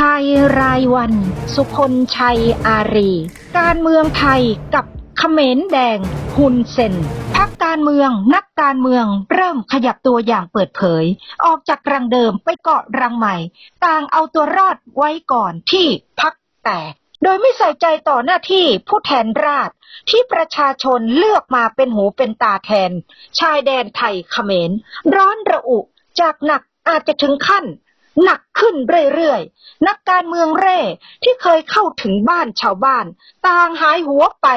ไทยรายวัน สุคนชัยอารี การเมืองไทยกับเขมรแดงฮุนเซนพักการเมืองนักการเมืองเริ่มขยับตัวอย่างเปิดเผย ออกจากรังเดิมไปเกาะรังใหม่ ต่างเอาตัวรอดไว้ก่อนที่พักแตกโดยไม่ใส่ใจต่อหน้าที่ผู้แทนราษฎรที่ประชาชนเลือกมาเป็นหูเป็นตาแทน ชายแดนไทยเขมร ร้อนระอุจากหนักอาจจะถึงขั้น หนักขึ้นเรื่อยๆ นักการเมืองเร่ที่เคยเข้าถึงบ้านชาวบ้าน ต่างหายหัวไป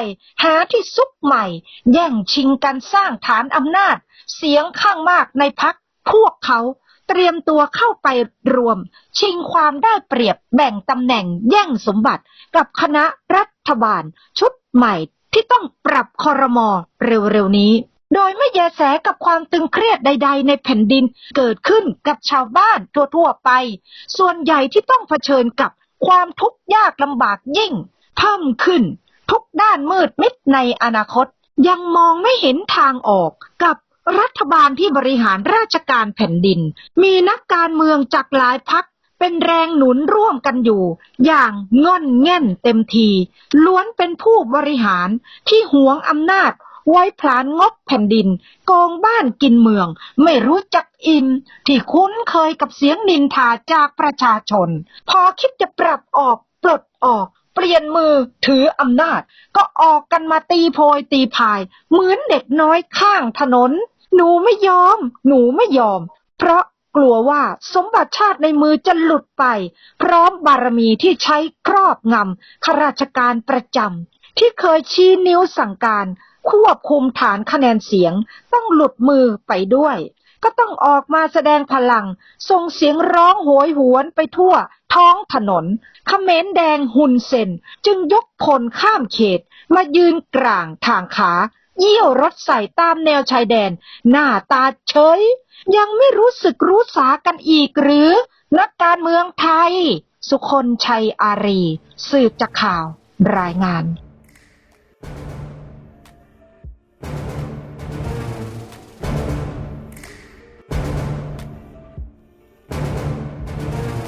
หาที่ซุกใหม่ แย่งชิงกันสร้างฐานอำนาจ เสียงข้างมากในพักพวกเขาเตรียมตัวเข้าไปรวม ชิงความได้เปรียบแบ่งตำแหน่งแย่งสมบัติกับคณะรัฐบาล ชุดใหม่ที่ต้องปรับคอรมอเร็วๆนี้ โดยไม่แยแสกับความตึงเครียดใด ๆ ในแผ่นดินเกิดขึ้นกับชาวบ้านทั่วๆไป ส่วนใหญ่ที่ต้องเผชิญกับความทุกข์ยากลำบากยิ่ง เพิ่มขึ้น ทุกด้านมืดมิดในอนาคต ยังมองไม่เห็นทางออกกับรัฐบาลที่บริหารราชการแผ่นดิน มีนักการเมืองจากหลายพักเป็นแรงหนุนร่วมกันอยู่ อย่างง่อนแง่นเต็มที ล้วนเป็นผู้บริหารที่หวงอำนาจ ไว้พลานงบแผ่นดินโกงบ้านกินเมือง ไม่รู้จักอินที่คุ้นเคยกับเสียงนินทาจากประชาชน พอคิดจะปรับออกปลดออก เปลี่ยนมือถืออำนาจ ก็ออกกันมาตีโพยตีพาย เหมือนเด็กน้อยข้างถนน หนูไม่ยอม หนูไม่ยอม เพราะกลัวว่าสมบัติชาติในมือจะหลุดไป พร้อมบารมีที่ใช้ครอบงำข้าราชการประจำที่เคยชี้นิ้วสั่งการ ควบคุมฐานคะแนนเสียง ต้องหลุดมือไปด้วย ก็ต้องออกมาแสดงพลัง ส่งเสียงร้องโหยหวนไปทั่ว ท้องถนนเขมรแดงหุนเซนจึงยกพลข้ามเขต มายืนกลางทางขาเยี่ยวรถใส่ตามแนวชายแดน หน้าตาเฉย ยังไม่รู้สึกรู้สากันอีกหรือ นักการเมืองไทย สุคนชัยอารี สืบจากข่าวรายงาน